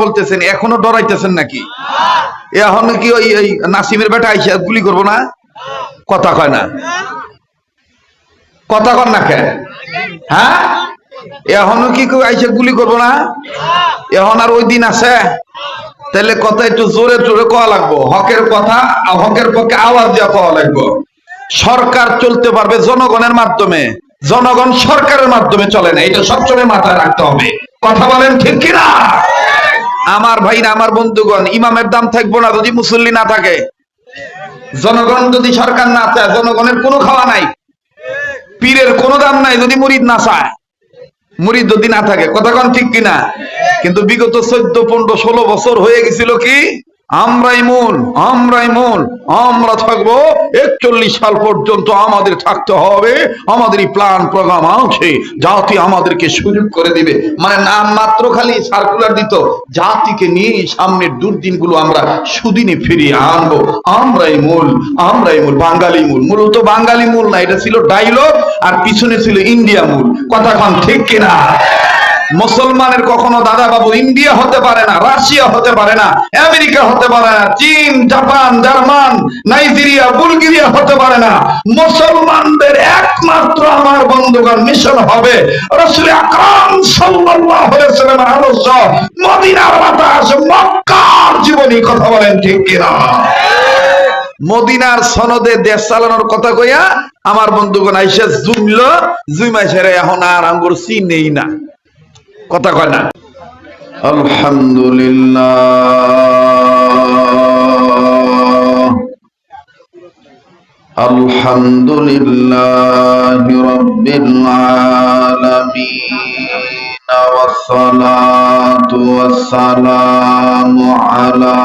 বলতেছেন, এখনও ডরাইতেছেন নাকি? এখন কি ওই ওই নাসিমের বেটা আইসা গুলি করব না? কথা কয় না। কথা কন না কেন? হ্যাঁ? এখনও কি কেউ আইসা গুলি করব না? এখন আর ওই দিন আছে। তাহলে কথা একটু জোরে জোরে কওয়া লাগবো। হকের কথা হকের পক্ষে আওয়াজ দিয়ে কওয়া লাগবো। সরকার চলতে পারবে জনগণের মাধ্যমে। জনগণ সরকারের মাধ্যমে চলে না, এটা সবসময় মাথায় রাখতে হবে। কথা বলেন ঠিক কিনা? আমার ভাই না আমার বন্ধুগণ, ইমামের দাম থাকব না যদি মুসল্লি না থাকে। জনগণ যদি সরকার না চায়, জনগণের কোনো খাওয়া নাই। পীরের কোনো দাম নাই যদি মুরিদ না চায়। মুরিদ যদি না থাকে, কথা কন ঠিক কিনা? কিন্তু বিগত চোদ্দ, পনেরো, ষোলো বছর হয়ে গেছিল কি? আমরাই মূল আমরাই মূল, আমরা থাকব একচল্লিশ সাল পর্যন্ত আমাদের থাকতে হবে আমাদের প্ল্যান, প্রোগ্রাম আছে, জাতি আমাদেরকে সুযোগ করে দিবে। মানে নাম মাত্র খালি সার্কুলার দিত, জাতিকে নিয়ে সামনের দুর্দিনগুলো আমরা সুদিনে ফিরিয়ে আনব। আমরাই মূল আমরাই মূল, বাঙালি মূল। মূলত বাঙালি মূল না, এটা ছিল ডাইলগ আর পিছনে ছিল ইন্ডিয়া মূল। কথা কন ঠিক কিনা? মুসলমানের কখনো দাদা বাবু ইন্ডিয়া হতে পারে না, রাশিয়া হতে পারে না, আমেরিকা হতে পারে না, চীন, জাপান, জার্মান, নাইজেরিয়া, বুলগেরিয়া হতে পারে না। মুসলমানদের একমাত্র আমার বন্ধুগণ মিশন হবে রসুল আকরাম সাল্লাল্লাহু আলাইহি সাল্লামের আদর্শ। মদিনার বাতাস, মক্কার জীবনী কথা বলেন ঠিক কিনা? মদিনার সনদে দেশ চালানোর কথা কইয়া আমার বন্ধুগণ আইসা জুমল জুমাই ছেড়ে এখন আর আঙ্গুর চিন নেই না। কথা কয় না আলহামদুলিল্লাহ আলহামদুলিল্লাহ রব্বিল আলামিন والصلاة والسلام على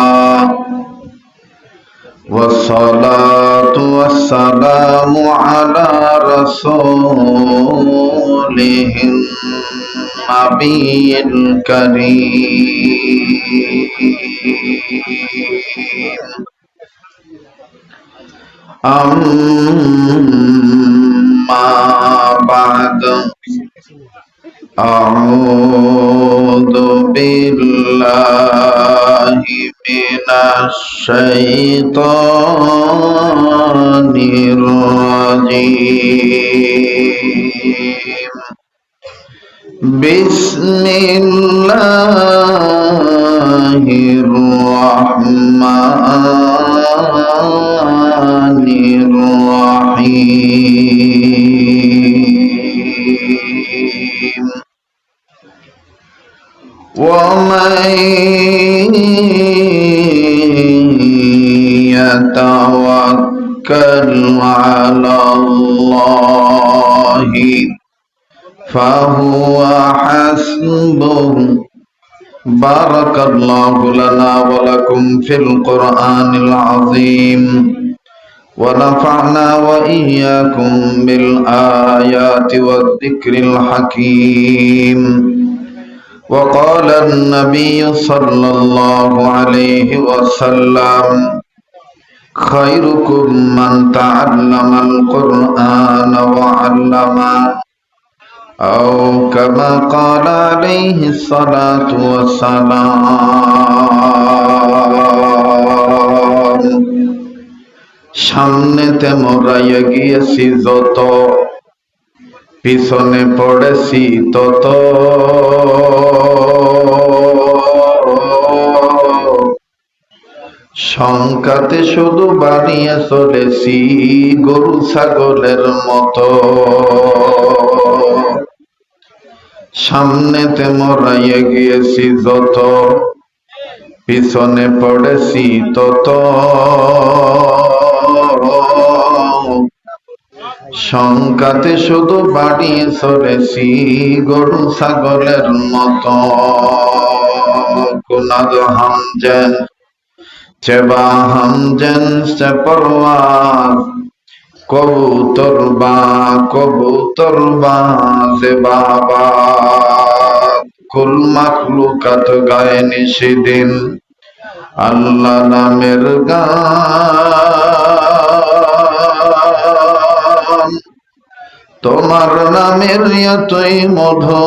والصلاة والسلام على رسوله النبي الكريم أما بعد أعوذ بالله من الشيطان الرجيم بسم الله الرحمن الرحيم. ومن يتوكل على الله فهو حسبه بارك الله لنا ولكم في القرآن العظيم ونفعنا وإياكم بالآيات والذكر الحكيم وقال النبي صلى الله عليه وسلم خيركم من تعلم القرآن وعلمه أو كما قال عليه الصلاة والسلام সামনেতে মোরাইয়া গিয়েছি যত পিছনে পড়েছি তত সংকাতে শুধু বানিয়ে চলেছি গরু ছাগলের মতো সামনেতে মরাইয়ে গিয়েছি যত, পিছনে পড়েছি তত। সংকাতে শুধু বাড়িয়ে চলেছি গরু ছাগলের মতো। কুনাদ হামজেন চেবা হামজেন সে পরওয়াজ কবুতর বা কবুতর বা সে বাবা। কুল মাখলুকাত গায়ে নিষিদিন আল্লাহ নামের গান। তোমার নামের এতই মধু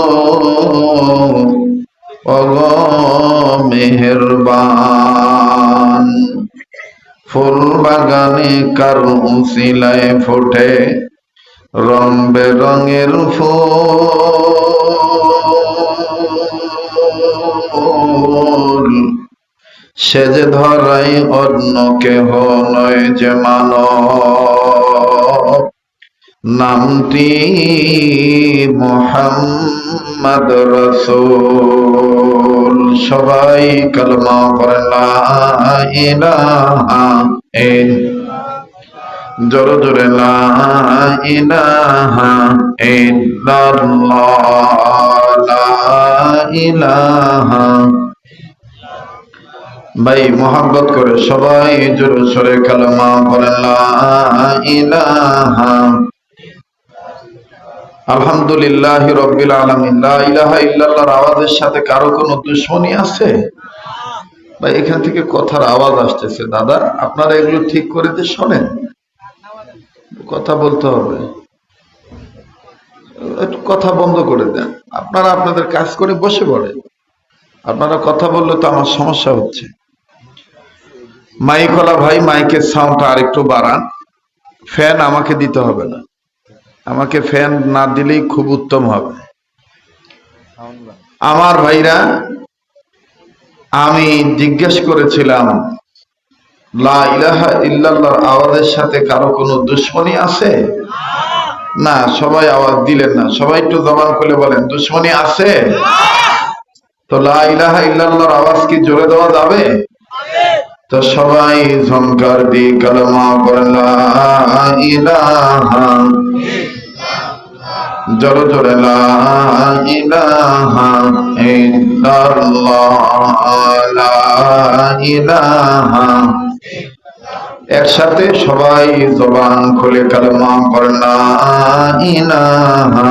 ওগো মেহেরবান। ফুল বাগানে কারও শিলায় ফোটে। রং বেরঙের ফুল। সে যে ধরাই অন্য কেহ নয় যে মানব। নামটি মোহাম্মদ রসুল। সবাই কলমা পড়েন জোরে জোরে ভাই মোহাম্মত করে সবাই জোরে সরে কালামা পড়েন ইলাহা আলহামদুলিল্লাহ রব্বিল আলামিন ইলাহা ইল্লাল্লাহর আওয়াজের সাথে কারও কোনো দুশ্মনী আছে? ভাই, এখান থেকে কথার আওয়াজ আসতেছে। দাদা, আপনারা এগুলো ঠিক করে দিয়ে শোনেন। কথা বলতে হবে। একটু কথা বন্ধ করে দেন। আপনারা আপনাদের কাজ করে বসে পড়েন আপনারা কথা বললে তো আমার সমস্যা হচ্ছে। মাইকলা ভাই, মাইকের সাউন্ডটা আরেকটু বাড়ান। ফ্যান আমাকে দিতে হবে না। আমাকে ফ্যান না দিলেই খুব উত্তম হবে। আমার ভাইরা, আমি জিজ্ঞেস করেছিলাম, লা ইলাহা ইল্লাল্লাহর আওয়াজের সাথে কারও কোনো দুশ্মনী আছে? না, সবাই আওয়াজ দিলেন না। সবাই একটু জবান খুলে বলেন, দুশ্মনী আছে? তো লা ইলাহা ইল্লাল্লাহর আওয়াজ কি জোরে দেওয়া যাবে? তো সবাই ঝংকার দি কলমা লা ইলাহা জোরে একসাথে সবাই জবান খুলে কালমা পড়েন ইনাহা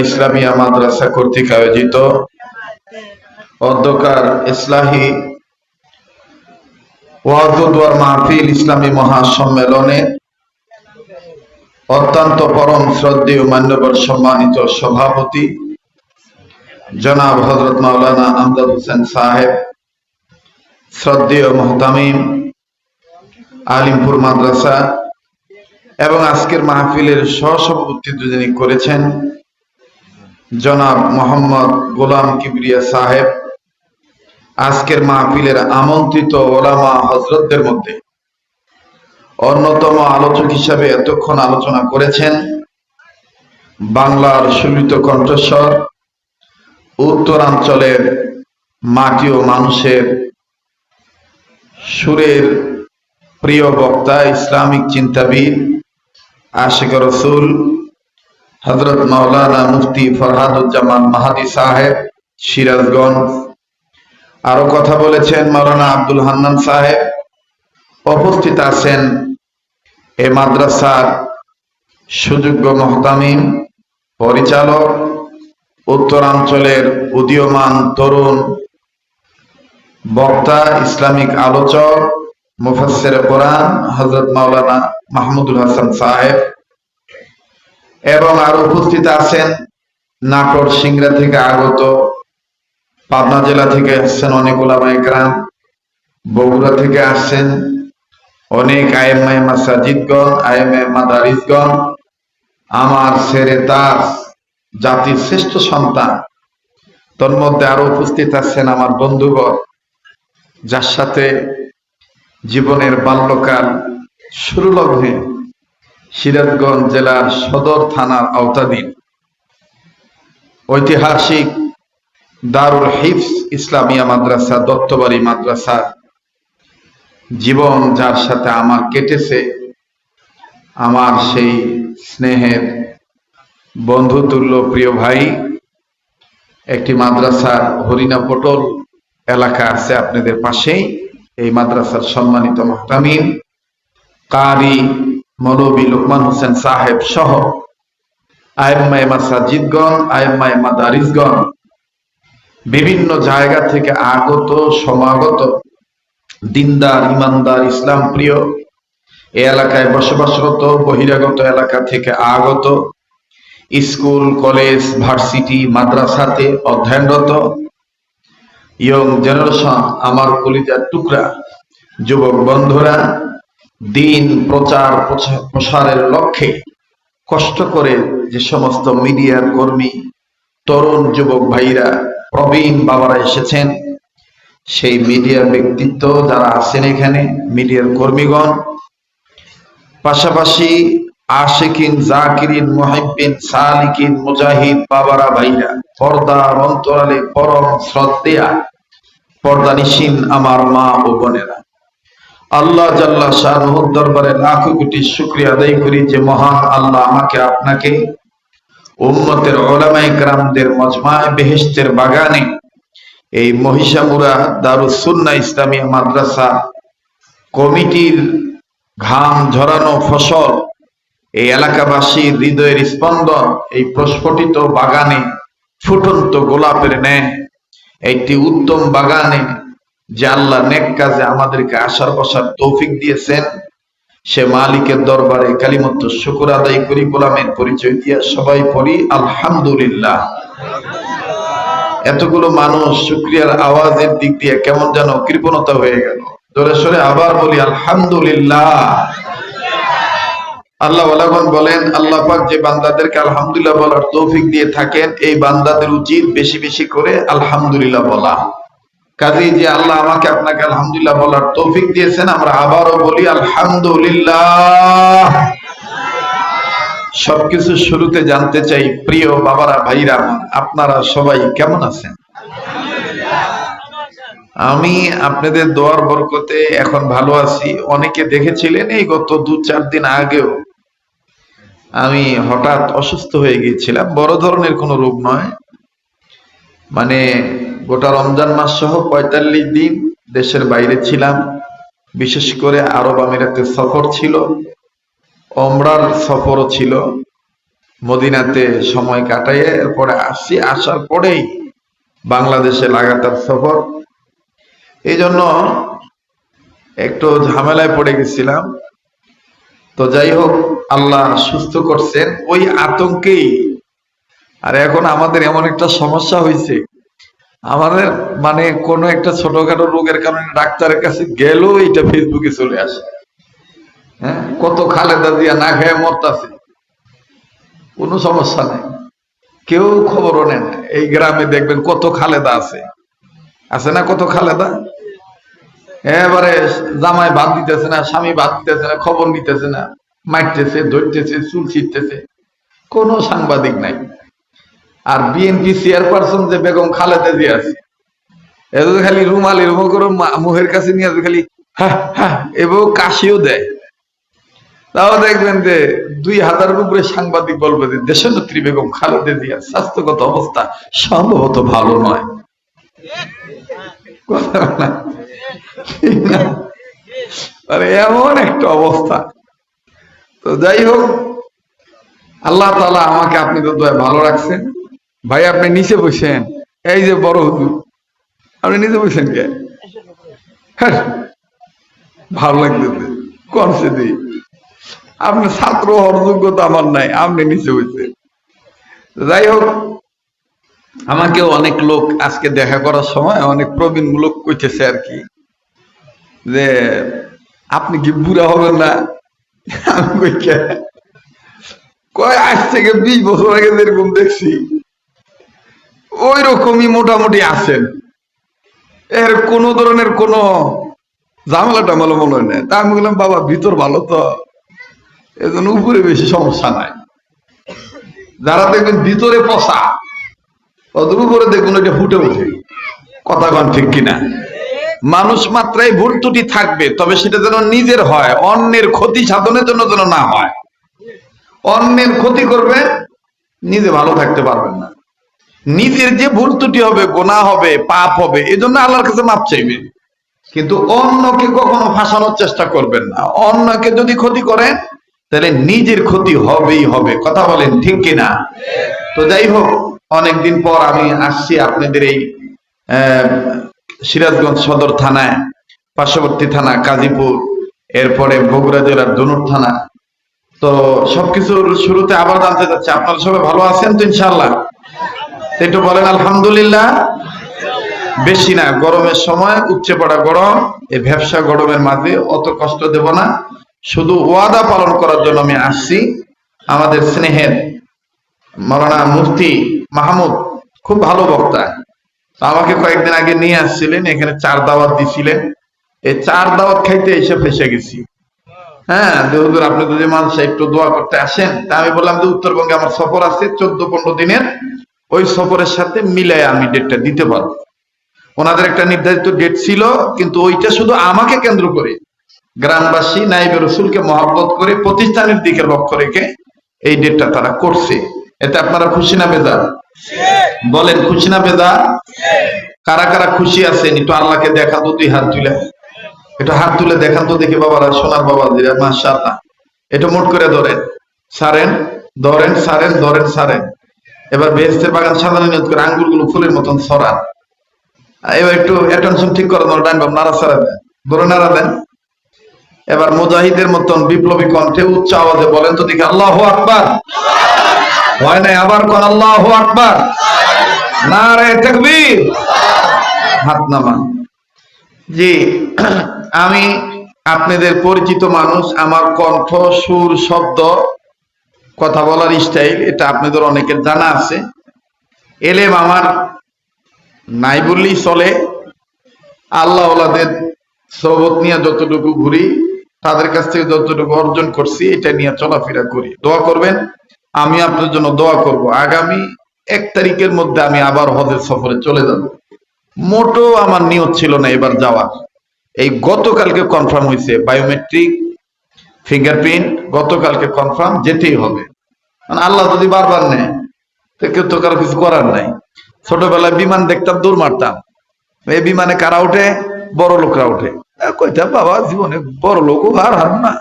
ইসলামিয়া মাদ্রাসা আয়োজিত ইসলামী মহাসম্মেলনে অত্যন্ত পরম শ্রদ্ধেয় মান্যবর সম্মানিত সভাপতি জনাব হজরত মাওলানা আমদাদ হোসেন সাহেব, শ্রদ্ধেয় মোহতামিম আলিমপুর মাদ্রাসা এবং আজকের মাহফিলের সহসভাপতিত্ব যিনি করেছেন, জনাব মোহাম্মদ গোলাম কিবরিয়া সাহেব, আজকের মাহফিলের আমন্ত্রিত ওলামা হজরতদের মধ্যে। অন্যতম আলোচক হিসাবে এতক্ষণ আলোচনা করেছেন বাংলার সুলিত কণ্ঠস্বর, উত্তরাঞ্চলের মাটি ও মানুষের সুরের প্রিয় বক্তা, ইসলামিক চিন্তাবিদ, আশিক রসুল হজরত মাওলানা মুফতি ফরহাদুজ্জামান মাহাদি সাহেব, সিরাজগঞ্জ। আরও কথা বলেছেন মাওলানা আব্দুল হান্নান সাহেব। উপস্থিত আছেন এ মাদ্রাসার সুযোগ্য মহতামিম, পরিচালক, উত্তরাঞ্চলের উদীয়মান তরুণ বক্তা, ইসলামিক আলোচক মুফাসসির কোরআন, হযরত মাওলানা মাহমুদুল হাসান সাহেব এবং আরও উপস্থিত আছেন নাটোর সিংড়া থেকে আগত, পাবনা জেলা থেকে আসছেন অনেক ওলামা একরাম, বগুড়া থেকে আসছেন অনেক আইএমআই মাসাজিদগণ, আইএমআই মাদারিসগণ, আমার ছেড়ে তার জাতির শ্রেষ্ঠ সন্তান। তোর মধ্যে আরও উপস্থিত আছেন আমার বন্ধুগণ, যার সাথে জীবনের বাল্যকাল শুরু লগ্নে সিরাজগঞ্জ জেলার সদর থানার আওতাধীন। ঐতিহাসিক দারুল হিফস ইসলামিয়া মাদ্রাসা, দত্তবাড়ি মাদ্রাসা, জীবন যার সাথে আমার কেটেছে, আমার সেই স্নেহের বন্ধুতুল্য প্রিয় ভাই, একটি মাদ্রাসার হরিণা পটল এলাকা আছে আপনাদের পাশেই। এই মাদ্রাসার সম্মানিত মহতামিম, কারি, মৌলবী লোকমান হোসেন সাহেব সহ আয়েম্মায় মাসাজিদগণ আয়েম্মায় মাদারিসগণ বিভিন্ন জায়গা থেকে আগত, সমাগত, দিনদার, ইমানদার, ইসলাম প্রিয়, এ এলাকায় বসবাসরত, বহিরাগত এলাকা থেকে আগত, স্কুল, কলেজ, ভার্সিটি, মাদ্রাসাতে অধ্যয়নরত ইয়ং জেনারেশন আমার কলিজার টুকরা, যুবক বন্ধুরা, দিন প্রচার প্রচা- প্রসারের লক্ষ্যে কষ্ট করে যে সমস্ত মিডিয়ার কর্মী, তরুণ যুবক ভাইরা, প্রবীণ বাবারা এসেছেন, সেই মিডিয়ার ব্যক্তিত্ব যারা আছেন এখানে, মিডিয়ার কর্মীগণ, পাশাপাশি আশিকিন, জাকিরিন মুহিব্বিন সালিকিন, মুজাহিদ বাবারা ভাইরা। পর্দার অন্তরালে পরম শ্রদ্ধেয়া পর্দানিসীন আমার মা ও বোনেরা। আল্লাহ জাল্লা শাহ দরবারে লাখো কোটি শুক্রিয়া আদায় করি যে মহান আল্লাহ আমাকে আপনাকে উম্মতের ওলামায়ে গ্রামদের মজমায় বেহেস্তের বাগানে এই মহিষামুরা দারুস সুন্নাহ ইসলামিয়া মাদ্রাসা কমিটির ঘাম ঝরানো ফসল, এই এলাকাবাসীর হৃদয়ের স্পন্দন, এই প্রস্ফুটিত বাগানে ফুটন্ত গোলাপের ন্যায়, একটি উত্তম বাগানে যে আল্লাহ নেক কাজে আমাদেরকে আসার বসার তৌফিক দিয়েছেন, সে মালিকের দরবারে কালিমত্ত শুকুর আদায় করি, গোলামের পরিচয় দিয়ে সবাই পড়ি, আলহামদুলিল্লাহ। এতগুলো মানুষ শুক্রিয়ার আওয়াজের দিক দিয়ে কেমন যেন কৃপণতা হয়ে গেল। জোরে সরে আবার বলি, আলহামদুলিল্লাহ। আল্লাহ বলেন, আল্লাহ পাক যে বান্দাদেরকে আলহামদুলিল্লাহ বলার তৌফিক দিয়ে থাকেন, এই বান্দাদের উচিত বেশি বেশি করে আলহামদুলিল্লাহ বলা। কাজেই যে আল্লাহ আমাকে আপনাকে আলহামদুলিল্লাহ বলার তৌফিক দিয়েছেন, আমরা আবারও বলি, আলহামদুলিল্লাহ। সবকিছু শুরুতে জানতে চাই, প্রিয় বাবারা, ভাইরা, আপনারা সবাই কেমন আছেন? আমি আপনাদের দোয়ার বরকতে এখন ভালো আছি। অনেকে দেখেছিলেন এই গত দু চার দিন আগেও আমি হঠাৎ অসুস্থ হয়ে গিয়েছিলাম। বড় ধরনের কোনো রোগ নয়। মানে গোটা রমজান মাস সহ পঁয়তাল্লিশ দিন দেশের বাইরে ছিলাম। বিশেষ করে আরব আমিরাতে সফর ছিল। অমরার সফরও ছিল। মদিনাতে সময় কাটাইয়ে এরপরে আসছি আসার পরেই বাংলাদেশে লাগাতার সফর। এই জন্য একটু ঝামেলায় পড়ে গেছিলাম। তো যাই হোক আল্লাহ সুস্থ করছেন, ওই আতঙ্কেই। আর এখন আমাদের এমন একটা সমস্যা হয়েছে আমাদের মানে কোনো একটা ছোটখাটো রোগের কারণে ডাক্তারের কাছে গেলেও এটা ফেসবুকে চলে আসে। হ্যাঁ? কত খালেদা দিয়া না খেয়ে মরতাছে। কোনো সমস্যা নেই। কেউ খবরও নেন এই গ্রামে দেখবেন কত খালেদা আছে। আছে না কত খালেদা? এবারে জামাই ভাত দিতেছে না, স্বামী ভাত দিতেছে না, খবর নিতেছে না। মারতেছে, ধরতেছে, চুল ছিটতেছে কোনো সাংবাদিক নাই। আর বিএনপি চেয়ারপারসন যে বেগম খালেদা জিয়া আছে এত খালি রুমালি রুমো করে মা- মুখের কাছে নিয়ে আসবে, খালি এবং কাশিও দেয়। তাও দেখবেন যে দুই হাজারের উপরে সাংবাদিক বলবে যে দেশনেত্রী বেগম খালেদা জিয়া স্বাস্থ্যগত অবস্থা সম্ভবত ভালো নয়। মানে এমন একটা অবস্থা। তো যাই হোক আল্লাহ তালা আমাকে আপনি তো দয়া ভালো রাখছেন। ভাই আপনি নিচে বসেন। এই যে বড় হুজুর আপনি নিচে বসেন কে? হ্যাঁ, ভালো লাগতেছে করছে দি। আপনার ছাত্র হওয়ার যোগ্যতা আমার নাই আপনি নিচে বসেন। যাই হোক আমাকে অনেক লোক আজকে দেখা করার সময় অনেক প্রবীণ লোক কইতেছে আর কি যে আপনি কি বুড়া হবেন না? কয়, আজ থেকে বিশ বছর আগে যেরকম দেখছি ওই রকমই মোটামুটি আছেন। এর কোন ধরনের কোন ঝামেলা টামেলা মনে হয় না তা আমি বললাম, বাবা, ভিতর ভালো তো। এজন্য উপরে বেশি সমস্যা নাই। যারা দেখবেন ভিতরে পচা, ওদের উপরে দেখুন ওইটা ফুটে ওঠে। কথা কন ঠিক কিনা? মানুষ মাত্রাই ভুল ত্রুটি থাকবে, তবে সেটা যেন নিজের হয়, অন্যের ক্ষতি সাধনের জন্য যেন না হয়। অন্যের ক্ষতি করবেন নিজে ভালো থাকতে পারবেন না। নিজের যে ভুল ত্রুটি হবে, গোনা হবে, পাপ হবে এজন্য আল্লাহর কাছে মাপ চাইবেন কিন্তু অন্যকে কখনো ফাঁসানোর চেষ্টা করবেন না। অন্যকে যদি ক্ষতি করেন, তাহলে নিজের ক্ষতি হবেই হবে। কথা বলেন ঠিক কিনা? তো যাই হোক, অনেকদিন পর আমি আসছি আপনাদের এই সিরাজগঞ্জ সদর থানায় পার্শ্ববর্তী থানা কাজীপুর এরপরে বগুড়া জেলার দনুর থানা। তো সবকিছুর শুরুতে আবার জানতে চাচ্ছি, আপনারা সবাই ভালো আছেন তো ইনশাল্লাহ একটু বলেন, আলহামদুলিল্লাহ। বেশি না, গরমের সময় উপচে পড়া গরম, এই ব্যবসা গরমের মাঝে অত কষ্ট দেব না। শুধু ওয়াদা পালন করার জন্য আমি আসছি। আমাদের স্নেহের মৌলানা মুফতি মাহমুদ, খুব ভালো বক্তা। আমাকে কয়েকদিন আগে নিয়ে আসছিলেন এখানে চার দাওয়াত দিছিলেন। এই চার দাওয়াত খাইতে এসে ফেসে গেছি। হ্যাঁ হুজুর আপনি যদি মানুষ একটু দোয়া করতে আসেন তা আমি বললাম যে উত্তরবঙ্গে আমার সফর আছে চোদ্দ পনেরো দিনের ওই সফরের সাথে মিলাই আমি ডেটটা দিতে পারব। ওনাদের একটা নির্ধারিত ডেট ছিল কিন্তু ওইটা শুধু আমাকে কেন্দ্র করে গ্রামবাসী নাইবে রসুলকে মহব্বত করে প্রতিষ্ঠানের দিকে লক্ষ্য রেখে এই ডেটটা তারা করছে। এতে আপনারা খুশি না বেজার? বলেন খুশি না বেজার? কারা কারা খুশি আছেন, একটু আল্লাহকে দেখা তো, দুই হাত তুলে। একটু হাত তুলে দেখান তো, দেখি বাবারা, সোনার বাবা দিরা মাশাআল্লাহ। এটা মোট করে ধরেন। সারেন ধরেন সারেন ধরেন, সারেন। এবার বেহেস্তের বাগান সাজানো নিয়ত করে আঙ্গুরগুলো ফুলের মতন সরান এবার একটু অ্যাটেনশন ঠিক করে ধরো ডাইন বাম নাড়া সারা দেন। ধরে নাড়া দেন। এবার মুজাহিদের মতন বিপ্লবী কণ্ঠে উচ্চ আওয়াজে বলেন তো দেখি, আল্লাহ আকবার। হয় নাই? আবার কোন, আল্লাহ আকবার। না রে তাকবীর। হাত নামান। জি, আমি আপনাদের পরিচিত মানুষ, আমার কণ্ঠ, সুর, শব্দ, কথা বলার স্টাইল, এটা আপনাদের অনেকের জানা আছে। এলেম আমার নাই বললেই চলে। আল্লাহ সবত নিয়ে যতটুকু ঘুরি, তাদের কাছ থেকে যতটুকু অর্জন করছি, এটা নিয়ে চলাফেরা করি। দোয়া করবেন আমি আপনার জন্য দোয়া করব। আগামী এক তারিখের মধ্যে আমি আবার হজের সফরে চলে যাব। মোটো আমার নিয়ত ছিল না এবার যাওয়ার। এই গতকালকে কনফার্ম হয়েছে বায়োমেট্রিক ফিঙ্গারপ্রিন্ট গতকালকে কনফার্ম যেতেই হবে। মানে আল্লাহ যদি বারবার নেয় কেউ তো কারও কিছু করার নাই। ছোটবেলায় বিমান দেখতাম দূর মারতাম। এই বিমানে কারা উঠে বড় লোকরা আহ, কইতাম বাবা জীবনে বড় লোকও আর হারবো না।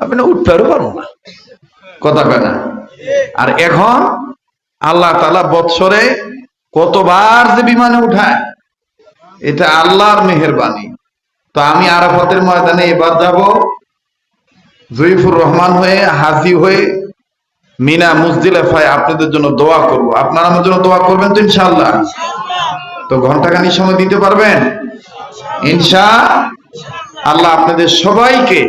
আপনি উঠতে পারব না। কথা কয় না। আর এখন আল্লাহ তালা বৎসরে কতবার যে বিমানে উঠায় এটা আল্লাহর মেহেরবানি। তো আমি আরাফাতের ময়দানে এবার যাব জয়ীফুর রহমান হয়ে হাজি হয়ে মিনা মুজদিলেফায় আপনাদের জন্য দোয়া করব। আপনারা আমার জন্য দোয়া করবেন তো ইনশাআল্লাহ? তো ঘন্টাখানি সময় দিতে পারবেন? ইনশা আল্লাহ আপনাদের সবাইকে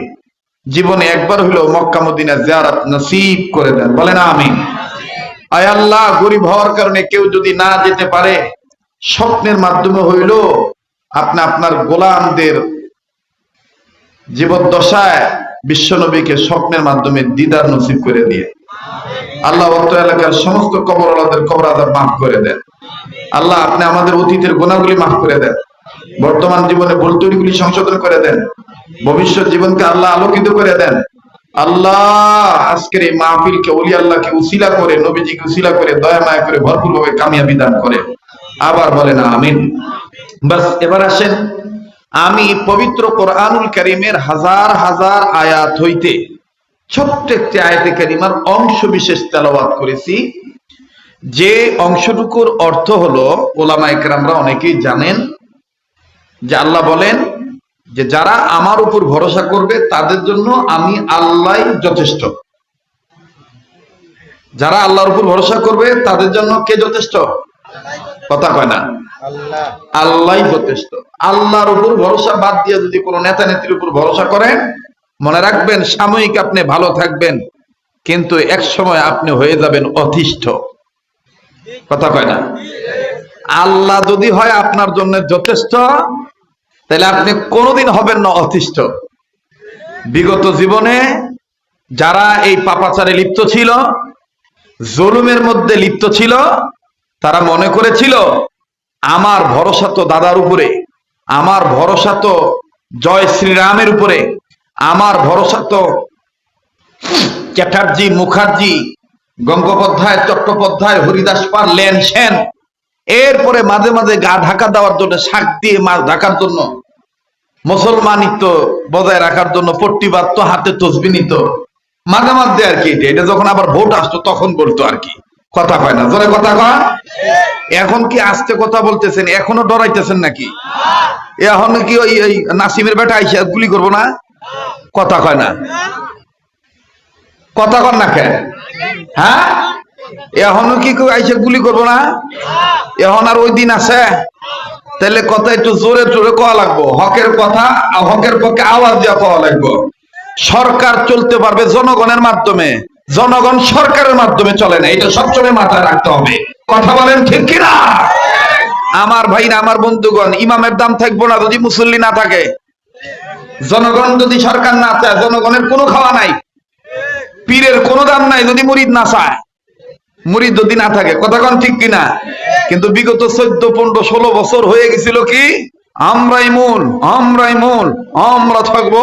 জীবনে একবার হলেও মক্কা মদিনা জিয়ারত নসিব করে দেন। বলেন আমি আয় আল্লাহ, গরিব হওয়ার কারণে কেউ যদি না যেতে পারে, স্বপ্নের মাধ্যমে হইল আপনি আপনার গোলামদের জীবদ্দশায় বিশ্বনবীকে স্বপ্নের মাধ্যমে দিদার নসিব করে দিয়ে। আল্লাহ অত এলাকার সমস্ত কবর আলাদের কবর আদাব মাফ করে দেন। আল্লাহ আপনি আমাদের অতীতের গুণাগুলি মাফ করে দেন। বর্তমান জীবনে ভুল সংশোধন করে দেন। ভবিষ্যৎ জীবনকে আল্লাহ আলোকিত করে দেন। আল্লাহ, আজকের এই মাহফিলকে ওলি আল্লাহকে উসিলা করে, নবীজিকে উসিলা করে, দয়া মায়া করে ভরপুর ভাবে কামিয়াবি দান করে। আবার বলে না আমিন। বাস, এবার আসেন, আমি পবিত্র কোরআনুল করিমের হাজার হাজার আয়াত হইতে ছোট্ট একটি আয়াতে কারিমার অংশ বিশেষ তেলাওয়াত করেছি। যে অংশটুকুর অর্থ হলো ওলামা একরামরা অনেকেই জানেন যে আল্লাহ বলেন যে যারা আমার উপর ভরসা করবে তাদের জন্য আমি আল্লাহ যথেষ্ট। যারা আল্লাহর উপর ভরসা করবে তাদের জন্য কে যথেষ্ট? কথা কয় না। আল্লাহ। যথেষ্ট। আল্লাহর উপর ভরসা বাদ দিয়ে যদি কোনো নেতা নেত্রীর উপর ভরসা করেন মনে রাখবেন সাময়িক আপনি ভালো থাকবেন কিন্তু এক সময় আপনি হয়ে যাবেন অতিষ্ঠ। কথা কয় না। আল্লাহ যদি হয় আপনার জন্য যথেষ্ট তাহলে আপনি কোনোদিন হবেন না অতিষ্ঠ। বিগত জীবনে যারা এই পাপাচারে লিপ্ত ছিল, জুলুমের মধ্যে লিপ্ত ছিল, তারা মনে করেছিল, আমার ভরসা তো দাদার উপরে, আমার ভরসা তো জয় শ্রীরামের উপরে, আমার ভরসা তো চ্যাটার্জি মুখার্জি, গঙ্গোপাধ্যায়, চট্টোপাধ্যায়, হরিদাস পাল, লেন সেন এরপরে মাঝে মাঝে গা ঢাকা দেওয়ার জন্য, শাক দিয়ে মাছ ঢাকার জন্য মুসলমানিত্ব বজায় রাখার জন্য, পট্টিবাদ তো, হাতে তসবি নিত। মাঝে মাঝে আর কি এটা। যখন আবার ভোট আসতো, তখন বলতো আর কি। কথা কয় না, জোরে কথা কয়? এখন কি আস্তে কথা বলতেছেন? এখনও ডরাইতেছেন নাকি? এখন কি ওই ওই নাসিমের বেটা আইসা গুলি করব না? কথা কয় না। কথা কন না কেন? হ্যাঁ? এখনও কি কেউ আইসা গুলি করব না? এখন আর ওই দিন আছে। তাহলে কথা একটু জোরে জোরে কওয়া লাগবো। হকের কথা হকের পক্ষে আওয়াজ দিয়ে কওয়া লাগবো। সরকার চলতে পারবে জনগণের মাধ্যমে। জনগণ সরকারের মাধ্যমে চলে না, এটা সবসময় মাথায় রাখতে হবে। কথা বলেন ঠিক কিনা? আমার ভাই না আমার বন্ধুগণ, ইমামের দাম থাকব না যদি মুসল্লি না থাকে। জনগণ যদি সরকার না চায়, জনগণের কোনো খাওয়া নাই। পীরের কোনো দাম নাই যদি মুরিদ না চায়। মুরিদ যদি না থাকে, কথা কন ঠিক কিনা? কিন্তু বিগত চোদ্দ, পনেরো, ষোলো বছর হয়ে গেছিল কি? আমরাই মূল আমরাই মূল, আমরা থাকব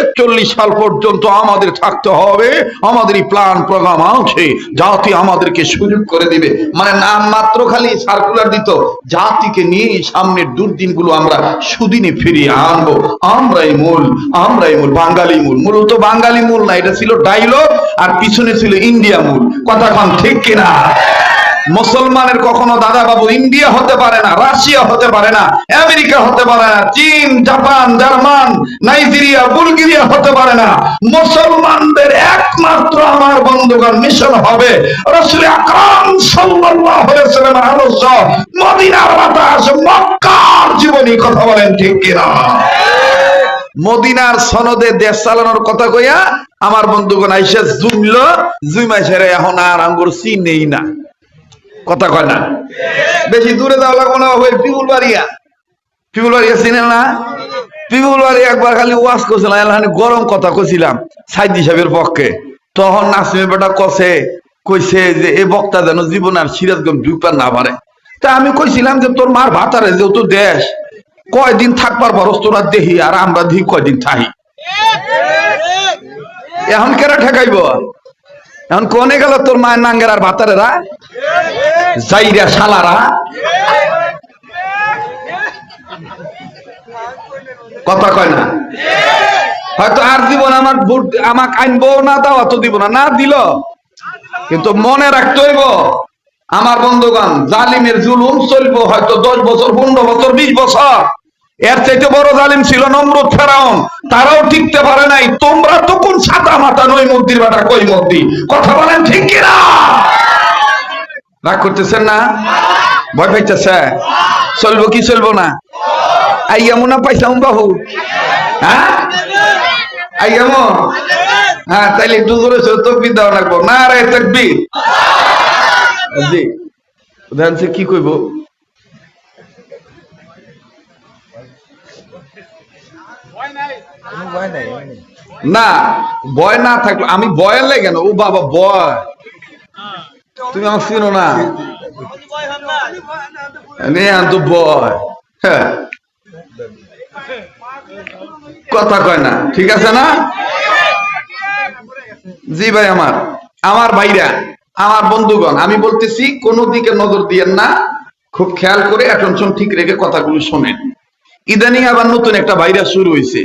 একচল্লিশ সাল পর্যন্ত আমাদের থাকতে হবে আমাদের প্ল্যান, প্রোগ্রাম আছে জাতি আমাদেরকে সুযোগ করে দিবে। মানে নাম মাত্র খালি সার্কুলার দিত, জাতিকে নিয়ে সামনের দুর্দিনগুলো আমরা সুদিনে ফিরিয়ে আনব। আমরাই মূল আমরাই মূল, বাঙালি মূল। মূলত বাঙালি মূল না, এটা ছিল ডাইলগ আর পিছনে ছিল ইন্ডিয়া মূল। কথা কন ঠিক কিনা? মুসলমানের কখনো দাদা বাবু ইন্ডিয়া হতে পারে না, রাশিয়া হতে পারে না, আমেরিকা হতে পারে না, চীন, জাপান, জার্মান, নাইজেরিয়া, বুলগেরিয়া হতে পারে না। মুসলমানদের একমাত্র আমার বন্ধুগণ মিশন হবে রসুল আকরাম সাল্লাল্লাহু আলাইহি সাল্লামের আদর্শ। মদিনার বাতাস, মক্কার জীবনী কথা বলেন ঠিক কিনা? মদিনার সনদে দেশ চালানোর কথা কইয়া আমার বন্ধুগণ আইসা জুমল জুমাই ছেড়ে এখন আর আঙ্গুর চিন নেই না। কথা কয় না। বেশি দূরে যাওয়া লাগবো না, ওই পিপুল বাড়িয়া পিপুল বাড়িয়া চিনেন না? পিপুল বাড়ি একবার খালি ওয়াশ করছিলাম এলাহানি গরম কথা কইছিলাম সাইদি সাহেবের পক্ষে। তখন নাসিমের বেটা কষে কইছে যে এই বক্তা যেন জীবন আর সিরাজগঞ্জ ঢুকবার না পারে। তা আমি কইছিলাম যে তোর মার ভাতারে যেহেতু দেশ, কয়দিন থাকবার পরস তোরা দেহি আর আমরা দেখি কয়দিন থাকি এখন কেরা ঠেকাইব? এখন কোনে গেল তোর মায়ের নাঙ্গের আর ভাতারেরা? যাইরা শালারা। কথা কয় না? হয়তো আর দিব না, আমার ভোট, আমাকে আনব না দাও তো দিব না। না দিল, কিন্তু মনে রাখতে হইব, আমার বন্ধুগণ, জালিমের জুলুম চলবো হয়তো দশ বছর, পনেরো বছর, বিশ বছর। এর চাইতে বড় জালিম ছিল নমরুদ ফেরাউন। তারাও টিকতে পারে নাই। তোমরা তো কোন ছাতা মাথা নই মন্দির বাটা কই মন্দির? কথা বলেন ঠিক কিনা? রাগ করতেছেন না? ভয় পাইতেছে? চলবো কি চলবো না? আইয়ামো না পাইসাম বাহু। হ্যাঁ? আইয়ামো হ্যাঁ তাইলে একটু সে তকবি দাও লাগবো। না রে তকবি জি উদাহরণ কি কইব? না বয় না থাকল আমি বয়ের লাগে না। ও বাবা বয় তুমি আমার চিনো না? বয়। হ্যাঁ। কথা কয় না, ঠিক আছে না? জি ভাই, আমার। আমার ভাইরা, আমার বন্ধুগণ, আমি বলতেছি, কোন দিকে নজর দিয়েন না। খুব খেয়াল করে অ্যাটেনশন ঠিক রেখে কথাগুলো শোনেন। ইদানিং আবার নতুন একটা ভাইরাস শুরু হয়েছে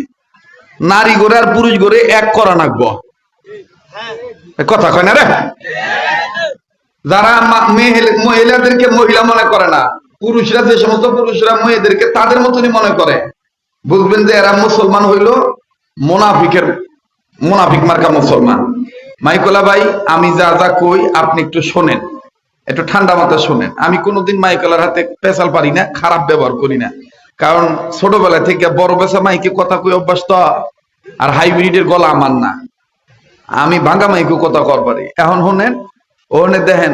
নারী গড়ে আর পুরুষ গড়ে এক করা নাকবো। কথা কয় না রে? যারা মহিলাদেরকে মহিলা মনে করে না, পুরুষরা যে সমস্ত পুরুষরা মেয়েদেরকে তাদের মতনই মনে করে। বুঝবেন যে এরা মুসলমান হইল মোনাফিকের মোনাফিক মার্কা মুসলমান। মাইকোলা ভাই, আমি যা যা কই, আপনি একটু শোনেন। একটু ঠান্ডা মাথায় শোনেন। আমি কোনোদিন মাইকোলার হাতে পেশাল পারি না, খারাপ ব্যবহার করি না। কারণ ছোটবেলা থেকে বড় বেসা মাইকে কথা কই অভ্যাস তো, আর হাইব্রিডের গলা আমার না। আমি ভাঙ্গা মাইকে কথা কর পারি। এখন শোনেন ওখানে দেখেন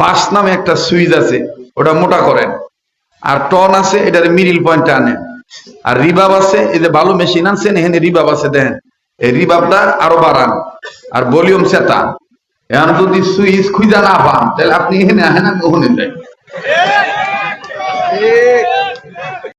বাস নামে একটা সুইচ আছে, ওটা মোটা করেন। আর টন আছে, এটার মিডিল পয়েন্টে আনেন। আর রিবাব আছে, এই যে ভালো মেশিন আনছেন, এখানে রিবাব আছে, দেখেন। এই রিবাবটা আরও বাড়ান, আর ভলিউম সেটা। এখন যদি সুইচ খুঁজা না পান, তাহলে আপনি এখানে আহেন ওখানে যাই।